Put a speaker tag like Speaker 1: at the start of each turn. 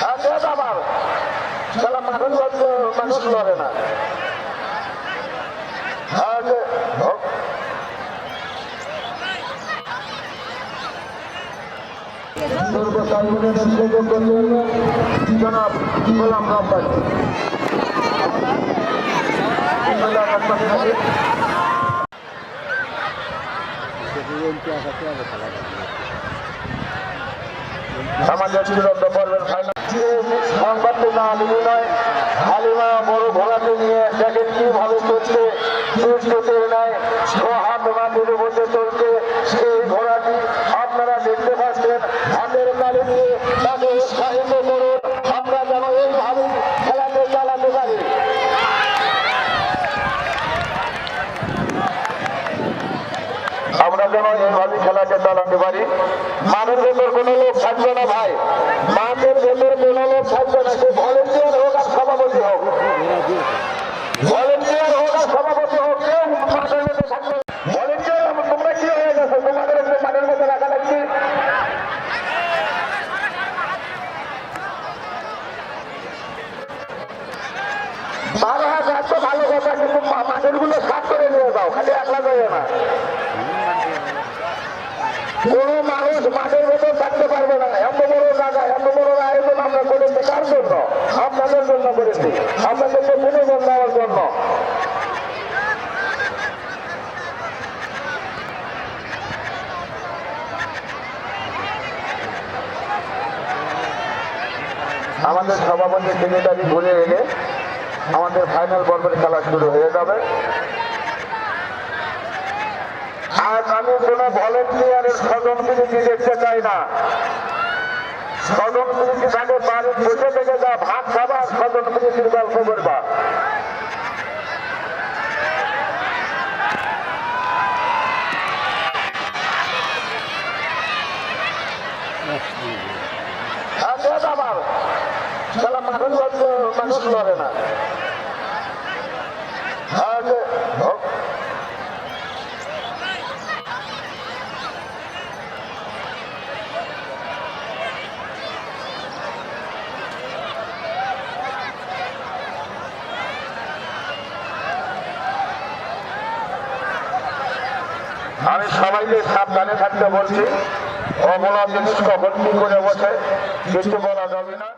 Speaker 1: হ্যাঁ দেখ আবার সারা মানুষ মানুষ লড়ে না হোক। দুর্গ সাহেবের করলেন জনাব গোলাম রব্বানি রহিম। আমাদের চূড়ান্ত পর্বের ফাইনাল সংবাদটি না আলিমি নয়, হালিমা বড় ঘোড়াকে নিয়ে দেখেন কীভাবে চলছে সুস্থতের নেয় থাকবে না ভাই। মাঠের ভেতর কোনো থাকবে না, সে ভলেন্টিয়ার হোক আর সভাপতি হোক। ভলেন্টিয়ার হোক আর সভাপতি হোক, কেউ রাখা লাগছে বারো ভালো কথা, কিন্তু মাঠেরগুলো করে নিয়ে খালি একলা যাবে মানুষ মাঠের জন্য করেছি। আপনাদেরকে বিনোদন দেওয়ার জন্য। আমাদের সভাপতি সেক্রেটারি ঘুরে এলে আমাদের ফাইনাল পর্বের খেলা শুরু হয়ে যাবে। আর আমি কোনো ভলেন্টিয়ারের স্বজন বিরতি দেখতে চাই না। থাকে বাড়ির বসে থেকে যা ভাত খাবার সদন পুলিশের গল্প করবা মানুষ লড়ে না হ্যাঁ দে- হোক। আমি সবাইকে সাবধানে থাকতে বলছি। অবলা জিনিস কখন কি করে বসে, কিছু বলা যাবে না।